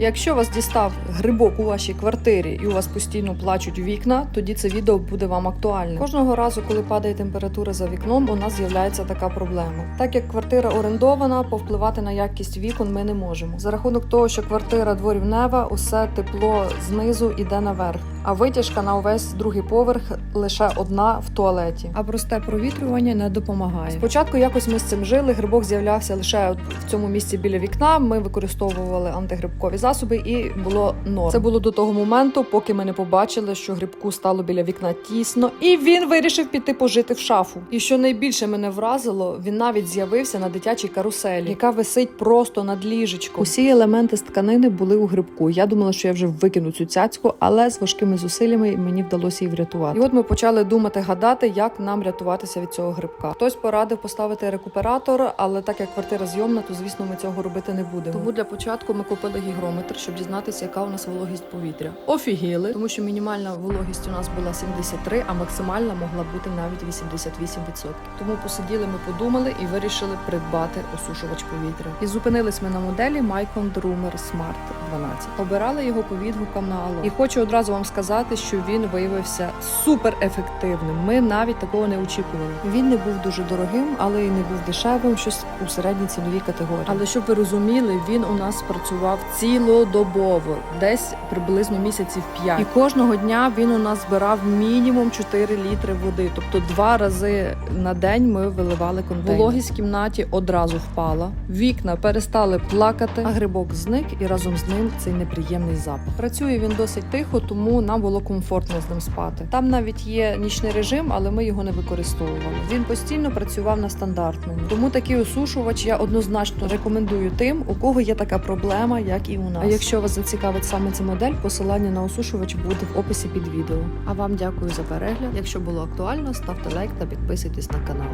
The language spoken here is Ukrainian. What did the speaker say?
Якщо вас дістав грибок у вашій квартирі і у вас постійно плачуть вікна, тоді це відео буде вам актуальне. Кожного разу, коли падає температура за вікном, у нас з'являється така проблема. Так як квартира орендована, повпливати на якість вікон ми не можемо. За рахунок того, що квартира дворівнева, усе тепло знизу іде наверх. А витяжка на увесь другий поверх лише одна в туалеті. А просте провітрювання не допомагає. Спочатку якось ми з цим жили. Грибок з'являвся лише в цьому місці біля вікна. Ми використовували антигрибкові засоби, і було норм. Це було до того моменту, поки ми не побачили, що грибку стало біля вікна тісно, і він вирішив піти пожити в шафу. І що найбільше мене вразило, він навіть з'явився на дитячій каруселі, яка висить просто над ліжечком. Усі елементи з тканини були у грибку. Я думала, що я вже викину цю цяцьку, але з важкими зусиллями мені вдалося її врятувати. І от ми почали думати, гадати, як нам рятуватися від цього грибка. Хтось порадив поставити рекуператор, але так як квартира зйомна, то звісно ми цього робити не будемо. Тому для початку ми купили гігрометр, щоб дізнатися, яка у нас вологість повітря. Офігіли, тому що мінімальна вологість у нас була 73, а максимальна могла бути навіть 88%. Тому посиділи, ми подумали і вирішили придбати осушувач повітря. І зупинились ми на моделі Micron Drummer Smart 12. Обирали його по відгукам на Ало. І хочу одразу вам сказати, що він виявився супер ефективним. Ми навіть такого не очікували. Він не був дуже дорогим, але й не був дешевим, щось у середній ціновій категорії. Але щоб ви розуміли, він у нас працював цілодобово, десь приблизно місяців 5. І кожного дня він у нас збирав мінімум 4 літри води. Тобто два рази на день ми виливали контейнер. Вологість в кімнаті одразу впала. Вікна перестали плакати, а грибок зник і разом з ним цей неприємний запах. Працює він досить тихо, тому нам було комфортно з ним спати. Там навіть є нічний режим, але ми його не використовували. Він постійно працював на стандартному. Тому такий осушувач я однозначно рекомендую тим, у кого є така проблема, як і у нас. А якщо вас зацікавить саме ця модель, посилання на осушувач буде в описі під відео. А вам дякую за перегляд. Якщо було актуально, ставте лайк та підписуйтесь на канал.